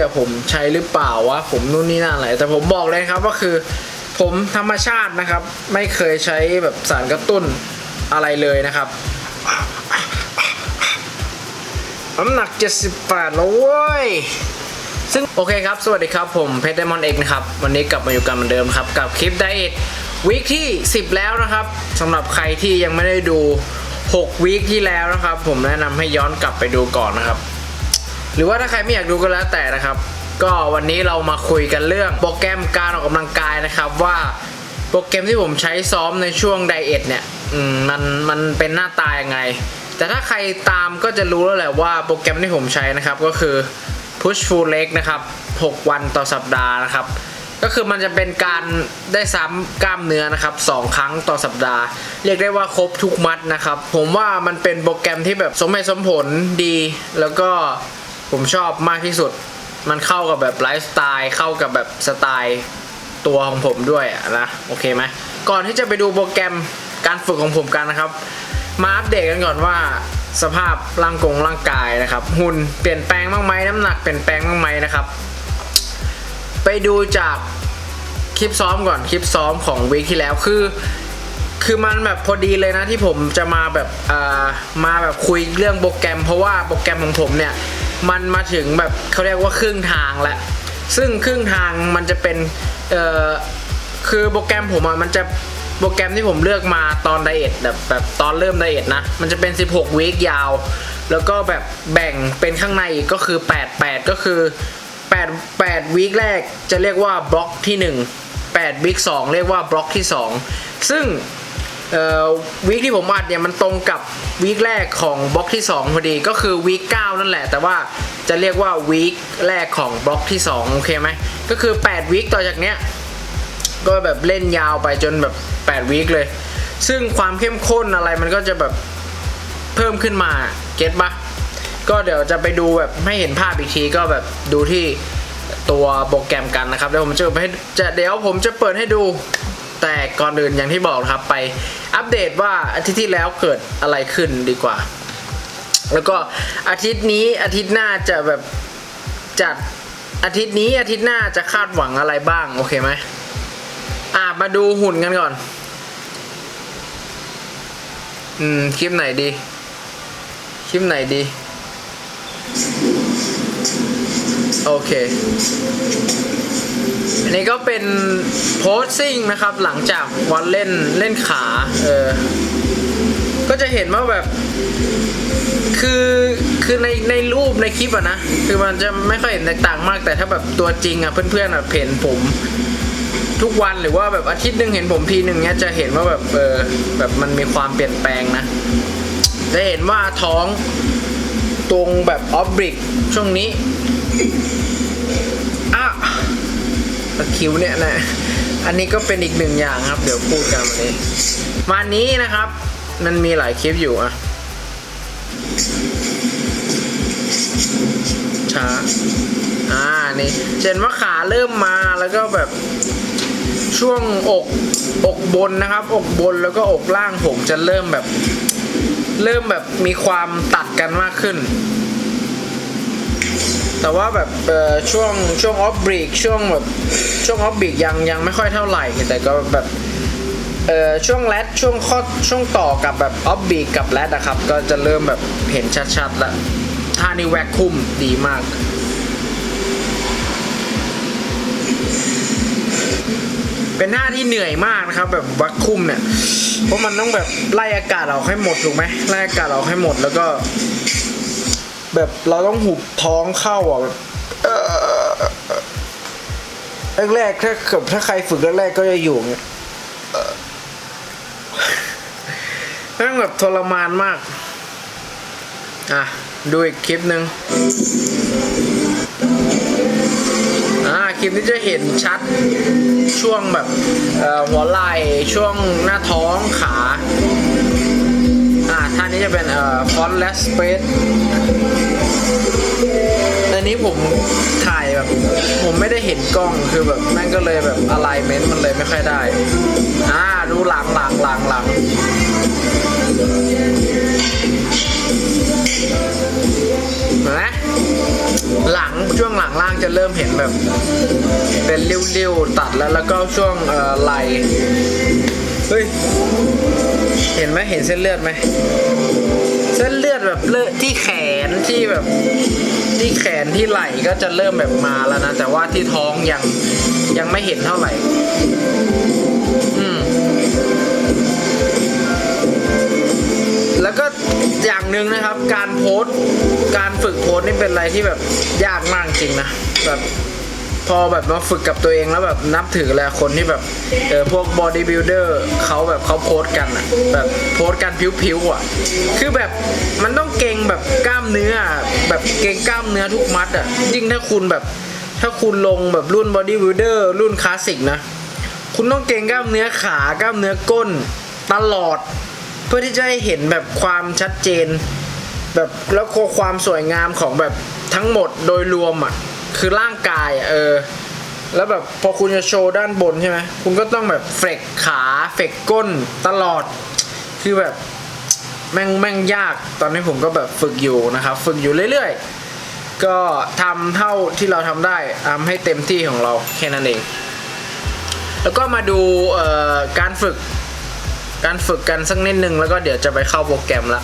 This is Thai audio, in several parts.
ยผมใช้หรือเปล่าวะผมนู่นนี่นั่นอะไรแต่ผมบอกเลยครับว่าคือ ผมธรรมชาตินะครับ ไม่เคยใช้แบบสารกระตุ้นอะไรเลยนะครับน้ำหนัก 78 แล้วเว้ย ซึ่งโอเคครับ สวัสดีครับผมเพชรไดมอนด์เอกนะครับ วันนี้กลับมาอยู่กันเหมือนเดิมครับ กับคลิปไดเอทวีคที่ 10 แล้วนะครับสำหรับใครที่ยังไม่ได้ดู 6 วีคที่แล้วนะครับ ผมแนะนำให้ย้อนกลับไปดูก่อนนะครับ หรือว่าถ้าใครไม่อยากดูก็แล้วแต่นะครับ ก็วันนี้เรามาคุยกันเรื่องโปรแกรมการออกกำลังกายนะครับว่าโปรแกรมที่ผมใช้ซ้อมในช่วงไดเอทเนี่ยมมันมันเป็นหน้าตายังไง แต่ถ้าใครตามก็จะรู้แล้วแหละว่าโปรแกรมที่ผมใช้นะครับก็คือ push full leg นะครับ 6 วันต่อสัปดาห์นะครับ ก็คือมันจะเป็นการได้ซ้ำกล้ามเนื้อนะครับ 2 ครั้งต่อสัปดาห์ เรียกได้ว่าครบทุกมัดนะครับ ผมว่ามันเป็นโปรแกรมที่แบบสมเหตุสมผลดี แล้วก็ ผมชอบมากที่สุด มันเข้ากับแบบไลฟ์สไตล์เข้ากับแบบสไตล์ตัวของผมด้วยนะโอเคไหมก่อนที่จะไปดูโปรแกรมการฝึกของผมกันนะครับ มาอัปเดตกันก่อนว่าสภาพร่างกงร่างกายนะครับ หุ่นเปลี่ยนแปลงบ้างไหมน้ำหนักเปลี่ยนแปลงบ้างไหมนะครับ ไปดูจากคลิปซ้อมก่อนคลิปซ้อมของวีคที่แล้วคือ คือมันแบบพอดีเลยนะที่ผมจะมาแบบอ่ามาแบบคุยเรื่องโปรแกรม เพราะว่าโปรแกรมของผมเนี่ย มันมาถึงแบบเขาเรียกว่าครึ่งทางแล้วซึ่งครึ่งทางมันจะเป็นเอ่อคือโปรแกรมผมอะมันจะโปรแกรมที่ผมเลือกมาตอนไดเอทแบบแบบตอนเริ่มไดเอทนะ มันจะเป็น 16วีคยาว แล้วก็แบบแบ่งเป็นข้างในอีกก็คือ 8 8 ก็คือ8 8วีคแรกจะเรียกว่าบล็อกที่ 1 8วีค2เรียกว่าบล็อกที่ 2 ซึ่ง วีคที่ผมอัดเนี่ยมันตรงกับวีคแรกของบล็อกที่ 2 พอดีก็คือวีค9นั่นแหละ แต่ว่าจะเรียกว่าวีคแรกของบล็อกที่ 2 โอเคไหม ก็คือ 8วีคต่อจากเนี้ย ก็แบบเล่นยาวไปจนแบบ8วีคเลย ซึ่งความเข้มข้นอะไรมันก็จะแบบเพิ่มขึ้นมาเก็ตปะก็เดี๋ยวจะไปดูแบบให้เห็นภาพอีกทีก็แบบดูที่ตัวโปรแกรมกันนะครับเดี๋ยวผมจะให้จะเดี๋ยวผมจะเปิดให้ดู แต่ก่อนอื่นอย่างที่บอกนะครับไปอัปเดตว่าอาทิตย์ที่แล้วเกิดอะไรขึ้นดีกว่า แล้วก็อาทิตย์นี้อาทิตย์หน้าจะแบบจัดอาทิตย์นี้อาทิตย์หน้าจะคาดหวังอะไรบ้าง โอเคไหมอะมาดูหุ่นกันก่อน อืม คลิปไหนดี คลิปไหนดี โอเค อันนี้ก็เป็นโพสซิ่งนะครับ หลังจากวันเล่นเล่นขา เออ ก็จะเห็นว่าแบบ คือคือในในรูปในคลิปอะนะ คือมันจะไม่ค่อยเห็นแตกต่างมาก แต่ถ้าแบบตัวจริงอะเพื่อนๆอะเห็นผมทุกวันหรือว่าแบบอาทิตย์หนึ่งเห็นผมทีหนึ่งเนี้ยจะเห็นว่าแบบเออแบบมันมีความเปลี่ยนแปลงนะ จะเห็นว่าท้องตรงแบบออฟบริกช่วงนี้ ตะคิวเนี่ยนะอันนี้ก็เป็นอีกหนึ่งอย่างครับ เดี๋ยวพูดกันวันนี้วันนี้นะครับ มันมีหลายคลิปอยู่อะช้าอ่านี่เช่นว่าขาเริ่มมาแล้วก็แบบช่วงอกอกบนนะครับ อกบนแล้วก็อกล่างผมจะเริ่มแบบ เริ่มแบบมีความตัดกันมากขึ้น แต่ว่าแบบช่วงช่วงออฟบรีกช่วงแบบช่วงออฟบรีกยังยังไม่ค่อยเท่าไหร่ แต่ก็แบบเอ่อช่วงแรดช่วงข้อช่วงต่อกับแบบออฟบรีกับแรดนะครับ ก็จะเริ่มแบบเห็นชัดๆแล้วท่านี้แวคคุมดีมากเป็นหน้าที่เหนื่อยมากนะครับ แบบวัคคุมเนี่ย เพราะมันต้องแบบไล่อากาศออกให้หมดถูกไหมไล่อากาศออกให้หมดแล้วก็ แบบเราต้องหุบท้องเข้าอะแบบแรกๆถ้าเกิดถ้าใครฝึกแรกๆก็จะอยู่อย่างเงี้ยเอ่อแม่งแบบทรมานมาก อะ ดูอีกคลิปหนึ่งอ่าคลิปนี้จะเห็นชัดช่วงแบบหัวไหล่ช่วงหน้าท้องขา ท่านี้จะเป็นเอ่อฟอนต์และสเปซอันนี้ผมถ่ายแบบ ผมไม่ได้เห็นกล้องคือแบบแม่งก็เลยแบบอะไรเมนต์มันเลยไม่ค่อยได้ อ่า ดูหลังหลังหลังหลังเห็นไหมหลังช่วงหลังล่างจะเริ่มเห็นแบบ เป็นริ้วๆตัดแล้วแล้วก็ช่วงเอ่อไหล เฮ้ย เห็นไหมเห็นเส้นเลือดไหม เส้นเลือดแบบเลือดที่แขนที่แบบ ที่แขนที่ไหล่ก็จะเริ่มแบบมาแล้วนะ แต่ว่าที่ท้องยังยังไม่เห็นเท่าไหร่อืมแล้วก็อย่างหนึ่งนะครับ การโพสต์การฝึกโพสต์นี่เป็นอะไรที่แบบยากมากจริงนะแบบ พอแบบมาฝึกกับตัวเองแล้วแบบนับถือแลคนที่แบบเออพวกบอดี้บิลดเออร์เขาแบบเขาโพสกันอะแบบโพสกันผิวๆอะคือแบบมันต้องเก่งแบบกล้ามเนื้อ แบบเก่งกล้ามเนื้อทุกมัดอะยิ่งถ้าคุณแบบถ้าคุณลงแบบรุ่นบอดี้บิลดเออร์รุ่นคลาสสิกนะ คุณต้องเก่งกล้ามเนื้อขากล้ามเนื้อก้นตลอด เพื่อที่จะให้เห็นแบบความชัดเจน แบบแล้วความสวยงามของแบบทั้งหมดโดยรวมอะ คือร่างกายอเออ แล้วแบบพอคุณจะโชว์ด้านบนใช่ไหมคุณก็ต้องแบบเฟกขาเฟกก้นตลอด คือแบบแม่งแม่งยาก ตอนนี้ผมก็แบบฝึกอยู่นะครับ ฝึกอยู่เรื่อยๆ ก็ทำเท่าที่เราทำได้ทำให้เต็มที่ของเราแค่นั้นเอง แล้วก็มาดูการฝึก การฝึกกันสักนิดนึงแล้วก็เดี๋ยวจะไปเข้าโปรแกรมละ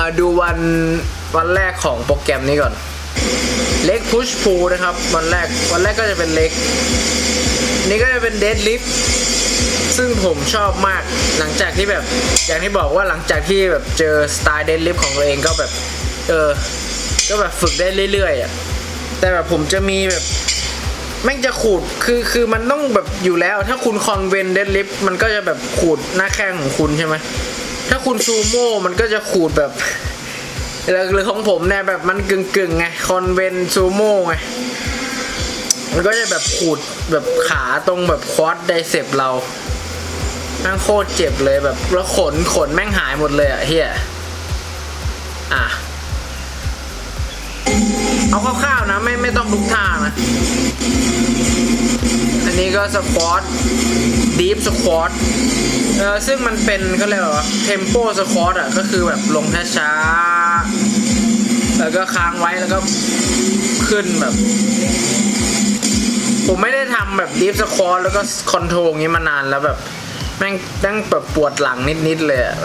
อะดูวันวันแรกของโปรแกรมนี้ก่อน เล็กพุชพูนะครับ วันแรกวันแรกก็จะเป็นเล็ก นี่ก็จะเป็นเดดลิฟซึ่งผมชอบมากหลังจากที่แบบ อย่างที่บอกว่าหลังจากที่แบบเจอสไตล์เดดลิฟของตัวเองก็แบบ เออ ก็แบบฝึกได้เรื่อยๆอะแต่แบบผมจะมีแบบแม่งจะขูด คือคือมันต้องแบบอยู่แล้ว ถ้าคุณคอนเวนเดดลิฟมันก็จะแบบขูดหน้าแข้งของคุณใช่ไหม ถ้าคุณซูโม่มันก็จะขูดแบบหรือของผมเนี่ยแบบมันกึ่งกึ่งๆไงคอนเวนซูโม่ไงมันก็จะแบบขูดแบบขาตรงแบบควอดไดเซปเราแม่งโคตรเจ็บเลยแบบแล้วขนขนแม่งหายหมดเลยอะเฮียอะ เอาคร่าวๆนะ ไม่ไม่ต้องทุกท่านะ นี้ก็สควอตดีฟสควอตเออซึ่งมันเป็นก็เรียกว่าเทมโปสควอตอะก็คือแบบลงช้าๆแล้วก็ค้างไว้แล้วก็ขึ้นแบบ ผมไม่ได้ทำแบบดีฟสควอตแล้วก็คอนโทรลงนี้มานานแล้วแบบ แม่งตั้งแบบปวดหลังนิดๆเลยอะ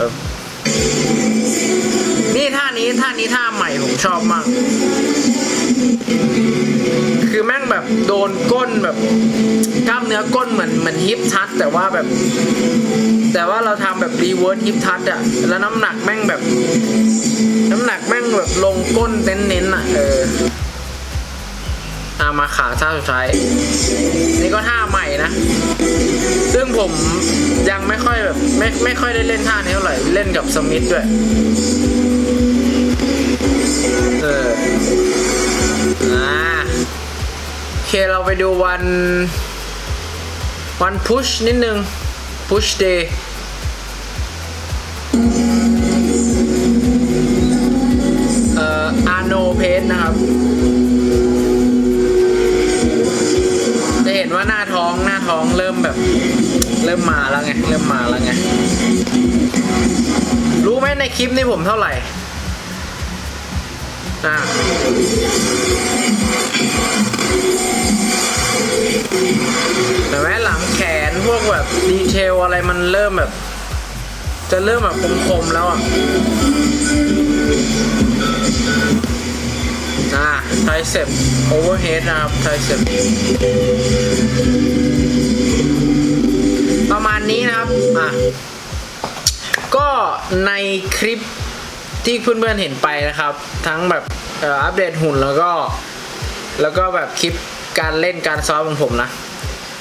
นี่ท่านี้ท่านี้ท่าใหม่ผมชอบมาก คือแม่งแบบโดนก้นแบบกล้ามเนื้อก้นเหมือนเหมือนฮิปทัชแต่ว่าแบบ แต่ว่าเราทำแบบรีเวิร์สฮิปทัชอะแล้วน้ำหนักแม่งแบบ น้ำหนักแม่งแบบลงก้นเน้นๆอะเอออามาขาท่าสุดท้ายนี่ก็ท่าใหม่นะ ซึ่งผมยังไม่ค่อยแบบไม่ไม่ค่อยได้เล่นท่านี้เท่าไหร่เล่นกับสมิธด้วยเอออ่า เคเราไปดูวัน วันพุชนิดนึงพุชเดย์เอ่ออาโนเพสนะครับ จะเห็นว่าหน้าท้องหน้าท้องเริ่มแบบ เริ่มมาแล้วไง เริ่มมาแล้วไง รู้ไหมในคลิปนี้ผมเท่าไหร่อ่า แต่แม้หลังแขนพวกแบบดีเทลอะไรมันเริ่มแบบ จะเริ่มแบบคมๆแล้วอะอ่าไทเซปโอเวอร์เฮดนะครับไทเซปประมาณนี้นะครับ อะ ก็ในคลิปที่เพื่อนๆเห็นไปนะครับ ทั้งแบบอัปเดตหุ่นแล้วก็ แล้วก็แบบคลิปการเล่นการซ้อมของผมนะ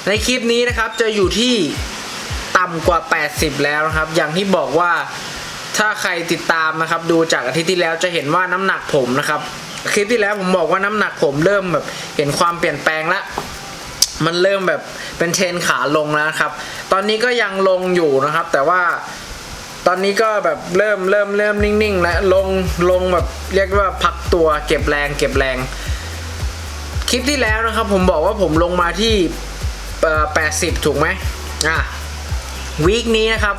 ในคลิปนี้นะครับจะอยู่ที่ต่ำกว่า 80 แล้วนะครับ อย่างที่บอกว่าถ้าใครติดตามนะครับ ดูจากอาทิตย์ที่แล้วจะเห็นว่าน้ำหนักผมนะครับ คลิปที่แล้วผมบอกว่าน้ำหนักผมเริ่มแบบเห็นความเปลี่ยนแปลงแล้วมันเริ่มแบบเป็นเทรนขาลงแล้วครับ ตอนนี้ก็ยังลงอยู่นะครับ แต่ว่าตอนนี้ก็แบบเริ่มเริ่มเริ่มนิ่งๆ แล้วลงลงแบบเรียกว่าพักตัวเก็บแรงเก็บแรง คลิปที่แล้วนะครับผมบอกว่าผมลงมาที่80 ถูกไหมอะวีคนี้นะครับ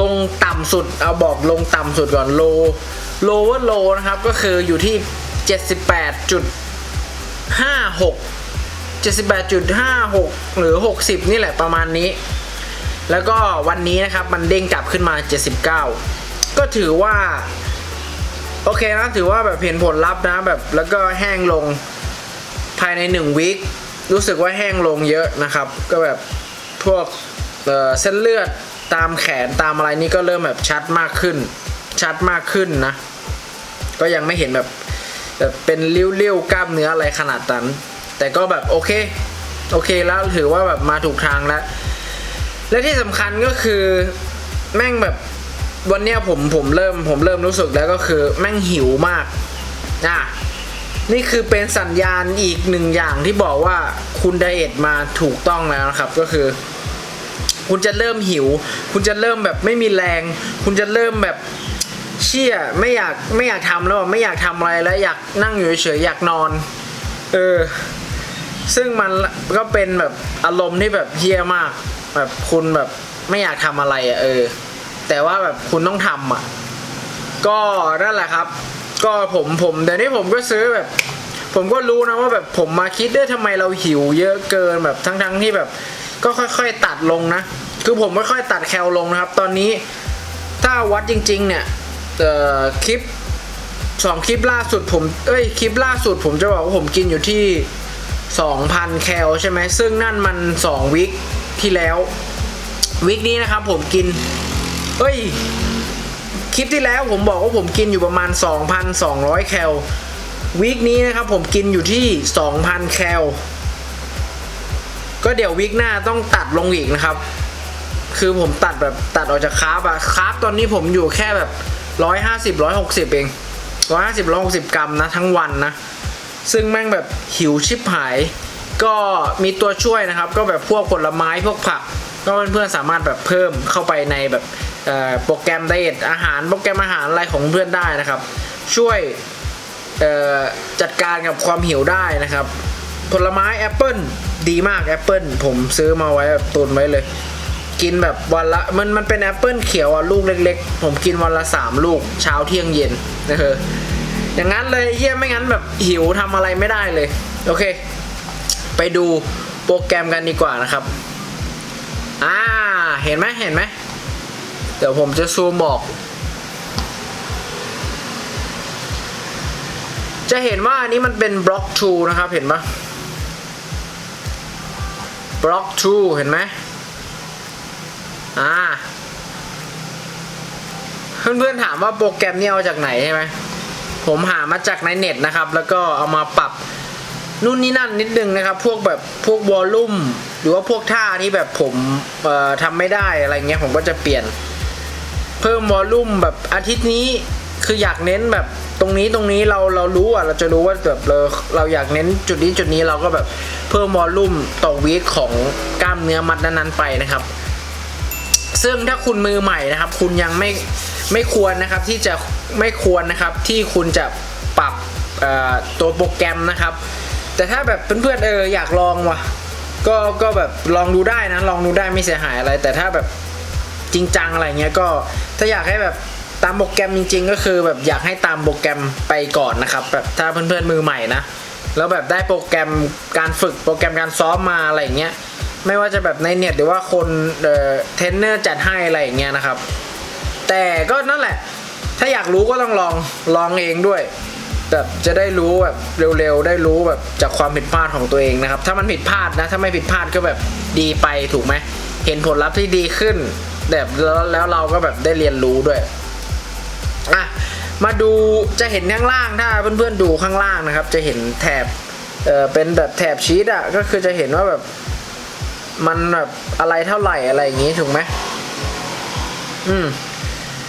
ลงต่ำสุดเอาบอกลงต่ำสุดก่อนโลโลว่าโลนะครับก็คืออยู่ที่ 78.56 78.56 หรือ 60 นี่แหละประมาณนี้ แล้วก็วันนี้นะครับมันเด้งกลับขึ้นมา 79 ก็ถือว่า โอเคนะ ถือว่าแบบเห็นผลลัพธ์นะแบบแล้วก็แห้งลง ภายใน1วีครู้สึกว่าแห้งลงเยอะนะครับ ก็แบบพวกเเส้นเลือดตามแขนตามอะไรนี่ก็เริ่มแบบชัดมากขึ้น ชัดมากขึ้นนะ ก็ยังไม่เห็นแบบแบบเป็นริ้วๆกล้ามเนื้ออะไรขนาดนั้น แต่ก็แบบโอเค โอเคแล้วถือว่าแบบมาถูกทางแล้ว และที่สำคัญก็คือแม่งแบบวันเนี้ยผมผมเริ่มผมเริ่มรู้สึกแล้วก็คือแม่งหิวมากอะ นี่คือเป็นสัญญาณอีกหนึ่งอย่างที่บอกว่าคุณไดเอทมาถูกต้องแล้วนะครับก็คือ คุณจะเริ่มหิว คุณจะเริ่มแบบไม่มีแรง คุณจะเริ่มแบบเชี่ยไม่อยากไม่อยากทำแล้วไม่อยากทำอะไรแล้วอยากนั่งอยู่เฉยๆอยากนอน เออ ซึ่งมันก็เป็นแบบอารมณ์ที่แบบเฮี้ยมาก แบบคุณแบบไม่อยากทำอะไรอะ่ะเออ แต่ว่าแบบคุณต้องทำอะ ก็นั่นแหละครับ ก็ผมผมเดี๋ยวนี้ผมก็ซื้อแบบ ผมก็รู้นะว่าแบบผมมาคิดด้วยทำไมเราหิวเยอะเกินแบบทั้งๆที่แบบ ก็ค่อยๆตัดลงนะ คือผมค่อยๆตัดแคลลงนะครับ ตอนนี้ถ้าวัดจริง ๆ เนี่ยคลิปสองคลิปล่าสุดผมเอ้ยคลิปล่าสุดผมจะบอกว่าผมกินอยู่ที่ 2,000 แคลใช่ไหมซึ่งนั่นมัน 2 วิคที่แล้ว วิคนี้นะครับผมกิน เอ้ย ลิปที่แล้วผมบอกว่าผมกินอยู่ประมาณ 2,200 แคลวิคนี้นะครับผมกินอยู่ที่ 2,000 แคล ก็เดี๋ยววิกหน้าต้องตัดลงอีกนะครับ คือผมตัดแบบตัดออกจากคาร์บอะคาร์บตอนนี้ผมอยู่แค่แบบร้อยห้าสิบร้อยหกสิบเองร้อยห้าสิบร้อยหกสิบกรัมนะทั้งวันนะ ซึ่งแม่งแบบหิวชิบหาย ก็มีตัวช่วยนะครับ ก็แบบพวกผลไม้พวกผัก ก็เพื่อนๆสามารถแบบเพิ่มเข้าไปในแบบโปรแกรมไดเอทอาหารโปรแกรมอาหารอะไรของเพื่อนได้นะครับ ช่วยจัดการกับความหิวได้นะครับ ผลไม้แอปเปิลดีมากแอปเปิลผมซื้อมาไว้แบบตุนไว้เลย กินแบบวันละมันมันเป็นแอปเปิลเขียวอะลูกเล็ก ๆ ผมกินวันละสามลูกเช้าเที่ยงเย็นนะเอออย่างนั้นเลยเฮียไม่งั้นแบบหิวทำอะไรไม่ได้เลย โอเค ไปดูโปรแกรมกันดีกว่านะครับ อ่า เห็นไหมเห็นไหม เดี๋ยวผมจะซูมบอก จะเห็นว่าอันนี้มันเป็นบล็อก2นะครับเห็นปะบล็อก2เห็นไหมอ่า เพื่อนๆถามว่าโปรแกรมนี้เอาจากไหนใช่ไหม ผมหามาจากในเน็ตนะครับ แล้วก็เอามาปรับนู่นนี่นั่นนิดนึงนะครับ พวกแบบพวกวอลลุ่ม หรือว่าพวกท่าที่แบบผมทำไม่ได้อะไรเงี้ยผมก็จะเปลี่ยน เพิ่มวอลลุ่มแบบอาทิตย์นี้คืออยากเน้นแบบตรงนี้ตรงนี้เราเรารู้อะเราจะรู้ว่าแบบเราเราอยากเน้นจุดนี้จุดนี้เราก็แบบเพิ่มวอลลุ่มต่อวีคของกล้ามเนื้อมัดนั้นๆไปนะครับ ซึ่งถ้าคุณมือใหม่นะครับ คุณยังไม่ไม่ควรนะครับที่จะไม่ควรนะครับที่คุณจะปรับตัวโปรแกรมนะครับ แต่ถ้าแบบเพื่อนๆเอออยากลองว่ะ ก็ก็แบบลองดูได้นะลองดูได้ไม่เสียหายอะไร แต่ถ้าแบบจริงจังอะไรเงี้ยก็ถ้าอยากให้แบบตามโปรแกรมจริง ๆ ก็คือแบบอยากให้ตามโปรแกรมไปก่อนนะครับแบบถ้าเพื่อนๆมือใหม่นะแล้วแบบได้โปรแกรมการฝึกโปรแกรมการซ้อมมาอะไรเงี้ยไม่ว่าจะแบบในเน็ตหรือว่าคนเอ่อเทรนเนอร์จัดให้อะไรอย่างเงี้ยนะครับ แต่ก็นั่นแหละ ถ้าอยากรู้ก็ต้องลองลองเองด้วย แบบจะได้รู้แบบเร็วๆ ได้รู้แบบจากความผิดพลาดของตัวเองนะครับ ถ้ามันผิดพลาดนะ ถ้าไม่ผิดพลาดก็แบบดีไปถูกไหม เห็นผลลัพธ์ที่ดีขึ้น แบบแล้วแล้วเราก็แบบได้เรียนรู้ด้วยอะมาดูจะเห็นข้างล่างถ้าเพื่อนๆดูข้างล่างนะครับ จะเห็นแถบเออเป็นแบบแถบชีตอะก็คือจะเห็นว่าแบบมันแบบอะไรเท่าไหร่อะไรอย่างงี้ถูกไหมอืม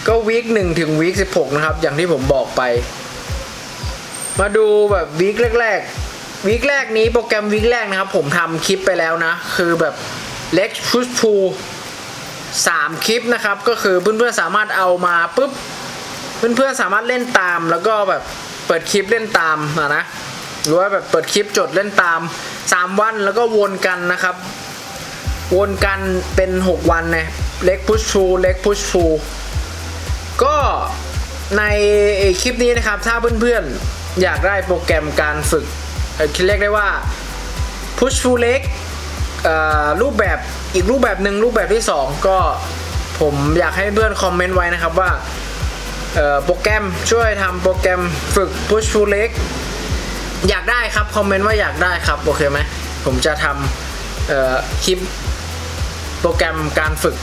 ก็วีคหนึ่งถึงวีคสิบหกนะครับ อย่างที่ผมบอกไป มาดูแบบวีคแรกๆวีคแรกนี้โปรแกรมวีคแรกนะครับ ผมทำคลิปไปแล้วนะ คือแบบเล็กพุชพูสามคลิปนะครับ ก็คือเพื่อนๆสามารถเอามาปุ๊บเพื่อนๆสามารถเล่นตาม แล้วก็แบบเปิดคลิปเล่นตามอะนะหรือว่าแบบเปิดคลิปจดเล่นตาม 3 วันแล้วก็วนกันนะครับ วนกันเป็น 6 วันนะเล็กพุชฟูเล็กพุชฟูก็ในคลิปนี้นะครับ ถ้าเพื่อนๆ อยากได้โปรแกรมการฝึกเอ่อเรียกได้ว่า push full leg เอ่อรูปแบบอีกรูปแบบหนึ่งรูปแบบที่ 2 ก็ผมอยากให้เพื่อนคอมเมนต์ไว้นะครับว่าโปรแกรมช่วยทำโปรแกรมฝึก push full leg อยากได้ครับ คอมเมนต์ว่าอยากได้ครับ โอเคไหมผมจะทำคลิปโปรแกรมการฝึก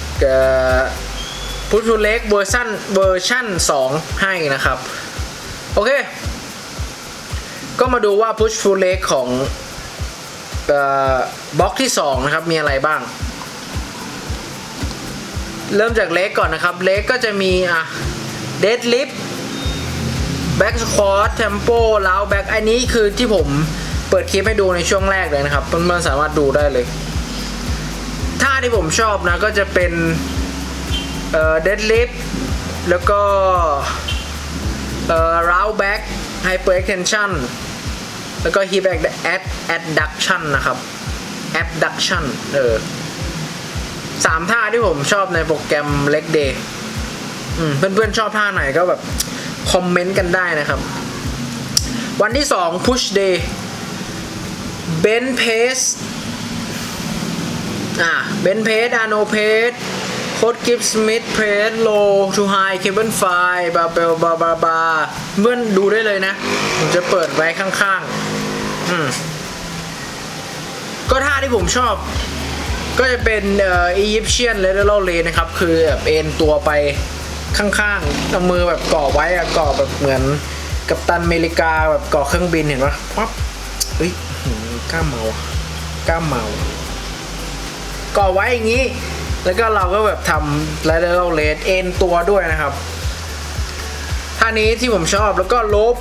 พุทธเล็กเวอร์ชันเวอร์ชัน2 ให้นะครับ โอเค ก็มาดูว่า Push Full Leg ของบล็อกที่ 2 นะครับ มีอะไรบ้าง เริ่มจากเล็กก่อนนะครับ เล็กก็จะมีอะ Deadlift แบ็กสควอตเทมโปล้าวแบ็กอันนี้คือที่ผมเปิดคลิปให้ดูในช่วงแรกเลยนะครับเพื่อนๆสามารถดูได้เลยท่าที่ผมชอบนะก็จะเป็นเดดลิฟแล้วก็เอ่อราวแบ็กไฮเปอร์เอ็กเทนชั่น แล้วก็ฮิปแอดแอดแอดดักชันนะครับแอดดักชันเออสามท่าที่ผมชอบในโปรแกรมเล็กเดย์เพื่อนๆชอบท่าไหนก็แบบ คอมเมนต์กันได้นะครับ วันที่2 push day bench press อ่า bench press arno press โค้ดกิฟสมิธเพรสโลทูไฮเคเบิลไฟบาเบลบาบาบาเพื่อนดูได้เลยนะ ผมจะเปิดไว้ข้างๆ อืม ก็ท่าที่ผมชอบ ก็จะเป็นเอ่ออียิปเชียนเลเดอร์เลนะครับ คือแบบเอ็นตัวไปข้างๆเอามือแบบเก่อไว้อะเก่อแบบเหมือนกัปตันอเมริกาแบบเก่อเครื่องบินเห็นปะปั๊บเฮ้ยกล้าเมาอะกล้ามเมา เก่อไว้อย่างนี้ แล้วก็เราก็แบบทำ lateral raise เอ็นตัวด้วยนะครับท่านี้ที่ผมชอบแล้วก็ลบ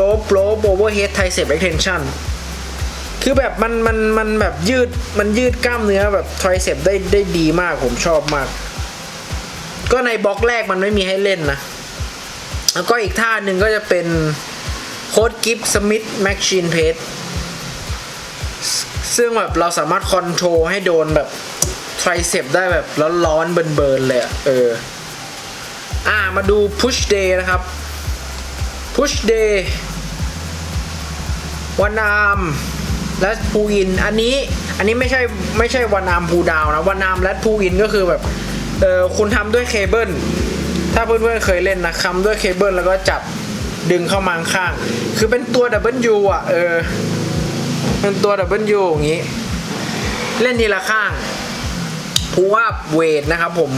ลบลบ overhead tricep extension คือแบบมันมันมันแบบยืดมันยืดกล้ามเนื้อแบบ tricep ได้ได้ดีมากผมชอบมาก ก็ในบล็อกแรกมันไม่มีให้เล่นนะ แล้วก็อีกท่าหนึ่งก็จะเป็นโค้ดกิฟสมิธแม็กชีนเพสซึ่งแบบเราสามารถคอนโทรลให้โดนแบบ ไทรเซปได้แบบร้อนๆเบิร์นๆเลยเออ อ่ามาดู push day นะครับ push day วันอามและพูอิน อันนี้อันนี้ไม่ใช่ไม่ใช่วันอามพูดาวนะวันอามและพูอินก็คือแบบเออคุณทำด้วยเคเบิลถ้าเพื่อนๆเคยเล่นนะคำด้วยเคเบิลแล้วก็จับดึงเข้ามาข้าง คือเป็นตัวดับเบิลยูอะ เออ เป็นตัวดับเบิลยูอย่างนี้ เล่นทีละข้าง พูอัพเวทนะครับผม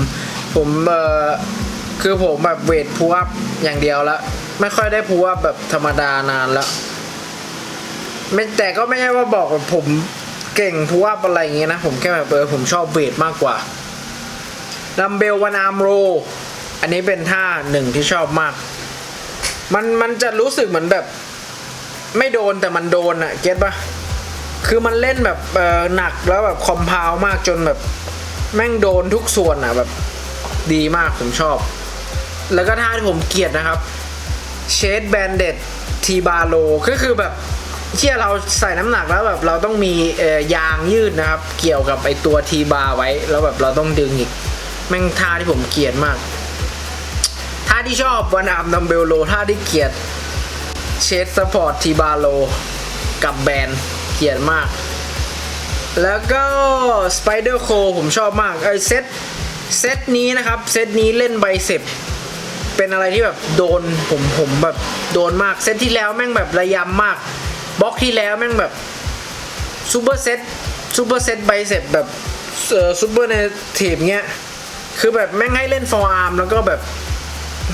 ผมเออคือผมแบบเวทพูอัพอย่างเดียวล้วไม่ค่อยได้พูอัพแบบธรรมดานานล้วไม่แต่ก็ไม่ใช่ว่าบอกว่าผมเก่งพูอัพอะไรอย่างเงี้ยนะ ผมแค่แบบเออผมชอบเวทมากกว่าดัมเบลวันอาร์มโร อันนี้เป็นท่าหนึ่งที่ชอบมาก มันมันจะรู้สึกเหมือนแบบ ไม่โดนแต่มันโดนอะเก็ตปะคือมันเล่นแบบเออหนักแล้วแบบคอมพาวมากจนแบบ แม่งโดนทุกส่วนอะแบบดีมากผมชอบ แล้วก็ท่าที่ผมเกลียดนะครับเชดแบนเด็ดทีบาโลก็คือแบบเชี่ยเราใส่น้ำหนักแล้วแบบเราต้องมียางยืดนะครับ เกี่ยวกับไอตัวทีบาไว้ แล้วแบบเราต้องดึงอีก แม่งท่าที่ผมเกลียดมาก ท่าที่ชอบวันอามดัมเบลโลท่าที่เกลียดเชดสปอร์ตทีบาโลกับแบนเกลียดมาก แล้วก็สไปเดอร์โคผมชอบมากไอเซตเซตนี้นะครับ เซตนี้เล่นไบเซปเป็นอะไรที่แบบโดนผมผมแบบโดนมาก เซตที่แล้วแม่งแบบระยำมากบล็อกที่แล้วแม่งแบบซูเปอร์เซตซูเปอร์เซตไบเซปแบบเอ่อซูเปอร์เนทีฟเงี้ยคือแบบแม่งให้เล่นฟอร์อาร์มแล้วก็แบบ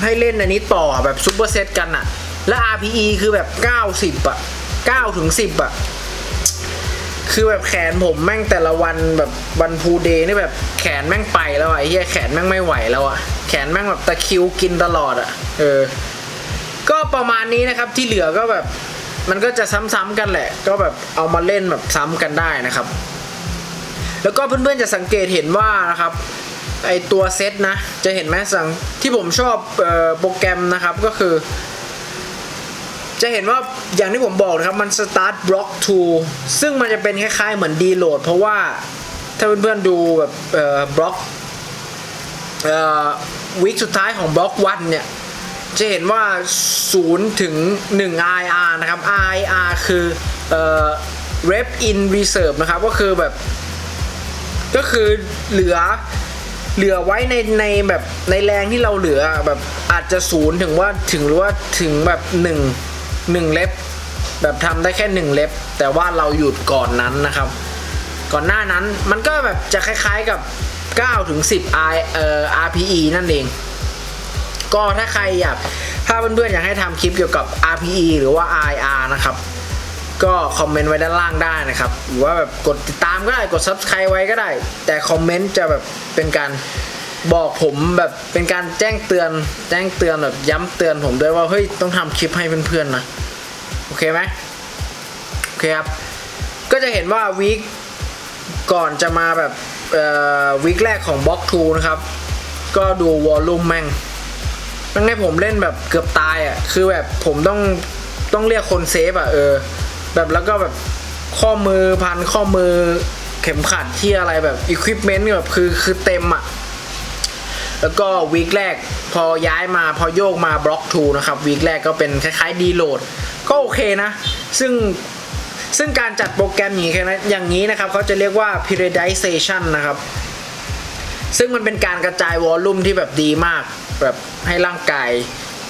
ให้เล่นอันนี้ต่อแบบซูเปอร์เซตกันอะแล้ว RPE คือแบบ 90อะ9ถึง10อะ คือแบบแขนผมแม่งแต่ละวันแบบวันพูเดย์นี่แบบแขนแม่งไปแล้วอะไอ้เหี้ยแขนแม่งไม่ไหวแล้วอะแขนแม่งแบบตะคิวกินตลอดอะเออ ก็ประมาณนี้นะครับที่เหลือก็แบบมันก็จะซ้ำๆกันแหละ ก็แบบเอามาเล่นแบบซ้ำกันได้นะครับ แล้วก็เพื่อนๆจะสังเกตเห็นว่านะครับไอตัวเซตนะ จะเห็นไหมสังที่ผมชอบออโปรแกรมนะครับก็คือ จะเห็นว่าอย่างที่ผมบอกนะครับมัน start block to ซึ่งมันจะเป็นคล้ายๆเหมือน deload เพราะว่าถ้าเพื่อนๆดูแบบเอ่อบล็อกเอ่อวีคสุดท้ายของบล็อกวันเนี่ย จะเห็นว่า 0 ถึง 1 IR นะครับ IR คือเอ่อ rep in reserve นะครับ ก็คือแบบ ก็คือเหลือเหลือไว้ในในแบบในแรงที่เราเหลือแบบอาจจะศูนย์ถึงว่าถึงหรือว่าถึงแบบหนึ่ง หนึ่งเล็บ แบบทำได้แค่หนึ่งเล็บ แต่ว่าเราหยุดก่อนนั้นนะครับ ก่อนหน้านั้นมันก็แบบจะคล้ายๆกับ9ถึง10 R เอ่อ RPE นั่นเอง ก็ถ้าใครอยากถ้าเพื่อนๆอยากให้ทำคลิปเกี่ยวกับ RPE หรือว่า IR นะครับ ก็คอมเมนต์ไว้ด้านล่างได้นะครับ หรือว่าแบบกดติดตามก็ได้ กด Subscribe ไว้ก็ได้ แต่คอมเมนต์จะแบบเป็นการ บอกผมแบบเป็นการแจ้งเตือน แจ้งเตือนแบบย้ำเตือนผมด้วยว่าเฮ้ยต้องทำคลิปให้เพื่อนๆนะโอเคไหมโอเคครับ ก็จะเห็นว่าวีคก่อนจะมาแบบวีคแรกของบล็อก2นะครับ ก็ดูวอลลุ่มแม่งมันให้ผมเล่นแบบเกือบตายอะ คือแบบผมต้องต้องเรียกคนเซฟอะเออ แบบแล้วก็แบบข้อมือพันข้อมือเข็มขัดที่อะไรแบบอุปกรณ์แบบคือคือเต็มอะ แล้วก็วีคแรกพอย้ายมาพอโยกมาบล็อก2นะครับวีคแรกก็เป็นคล้ายๆดีโหลดก็โอเคนะ ซึ่งซึ่งการจัดโปรแกรมอย่างนี้นะอย่างนี้นะครับเขาจะเรียกว่า periodization นะครับ ซึ่งมันเป็นการกระจายวอลลุ่มที่แบบดีมาก แบบให้ร่างกาย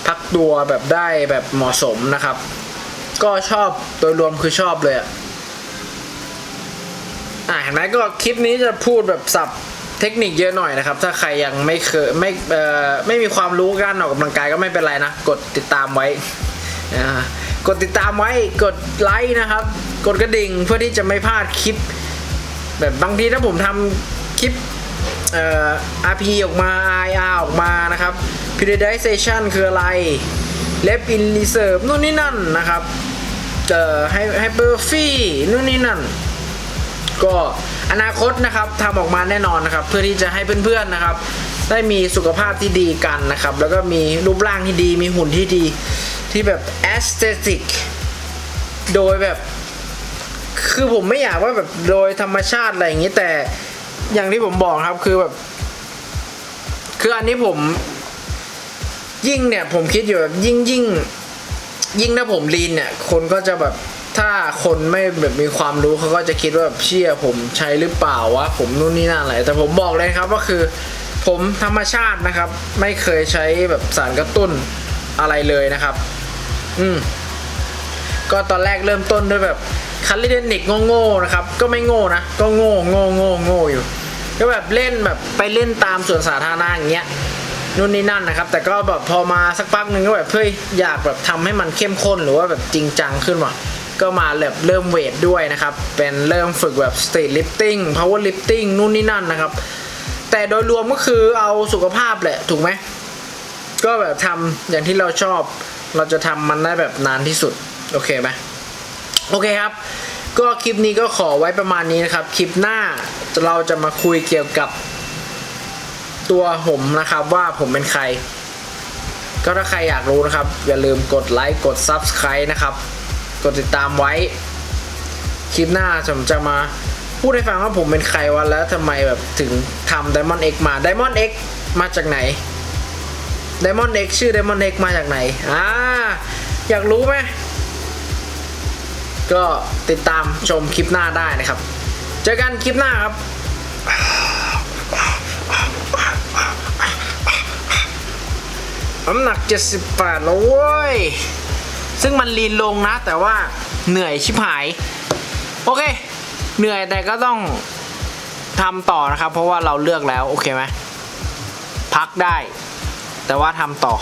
พักตัวแบบได้แบบเหมาะสมนะครับ ก็ชอบโดยรวมคือชอบเลยอะอะเห็นไหมก็คลิปนี้จะพูดแบบสับ เทคนิคเยอะหน่อยนะครับ ถ้าใครยังไม่เคยไม่เอ่อไม่มีความรู้การออกกำลังกายก็ไม่เป็นไรนะ กดติดตามไว้อ่ากดติดตามไว้กดไลค์นะครับ กดกระดิ่งเพื่อที่จะไม่พลาดคลิป แบบบางทีถ้าผมทำคลิปเอ่อ RP ออกมา IR ออกมานะครับ periodization คืออะไร left in reserve นู่นนี่นั่นนะครับเอ่อ hypertrophy นู่นนี่นั่น ก็ อนาคตนะครับทำออกมาแน่นอนนะครับ เพื่อที่จะให้เพื่อนๆนะครับ ได้มีสุขภาพที่ดีกันนะครับ แล้วก็มีรูปร่างที่ดี มีหุ่นที่ดีที่แบบ aesthetic โดยแบบ คือผมไม่อยากว่าแบบโดยธรรมชาติอะไรอย่างนี้แต่อย่างที่ผมบอกครับคือแบบ คืออันนี้ผมยิ่งเนี่ยผมคิดอยู่แบบยิ่งยิ่งยิ่งถ้าผมลีนเนี่ย คนก็จะแบบ ถ้าคนไม่แบบมีความรู้เขาก็จะคิดว่าแบบเชื่อผมใช้หรือเปล่าวะผมนู่นนี่นั่นอะไรแต่ผมบอกเลยครับว่าคือผมธรรมชาตินะครับ ไม่เคยใช้แบบสารกระตุ้นอะไรเลยนะครับ อืมก็ตอนแรกเริ่มต้นด้วยแบบคันลิเดนิกโง่ๆนะครับ ก็ไม่โง่นะก็โง่โง่โง่โง่อยู่ก็แบบเล่นแบบไปเล่นตามสวนสาธารณะอย่างเงี้ยนู่นนี่นั่นนะครับ แต่ก็แบบพอมาสักพักหนึ่งก็แบบเฮ้ยอยากแบบทำให้มันเข้มข้นหรือว่าแบบจริงจังขึ้นว่ะ ก็มาแบบเริ่มเวทด้วยนะครับ เป็นเริ่มฝึกแบบสตรีทลิฟติ้งพาวเวอร์ลิฟติ้งนู่นนี่นั่นนะครับ แต่โดยรวมก็คือเอาสุขภาพแหละ ถูกไหม ก็แบบทำอย่างที่เราชอบ เราจะทำมันได้แบบนานที่สุด โอเคไหมโอเคครับ ก็คลิปนี้ก็ขอไว้ประมาณนี้นะครับ คลิปหน้าเราจะมาคุยเกี่ยวกับตัวผมนะครับว่าผมเป็นใคร ก็ถ้าใครอยากรู้นะครับ อย่าลืมกดไลค์กด Subscribe นะครับ กดติดตามไว้ คลิปหน้าผมจะมาพูดให้ฟังว่าผมเป็นใครวันแล้วทำไมแบบถึงทำ Diamond X มา Diamond X มาจากไหน Diamond X ชื่อ Diamond X มาจากไหนอ่าอยากรู้ไหมก็ติดตามชมคลิปหน้าได้นะครับ เจอกันคลิปหน้าครับน้ำหนัก78แล้วเว้ย ซึ่งมันลีนลงนะ แต่ว่าเหนื่อยชิบหาย โอเค เหนื่อยแต่ก็ต้องทำต่อนะครับ เพราะว่าเราเลือกแล้ว โอเคไหมพักได้ แต่ว่าทำต่อ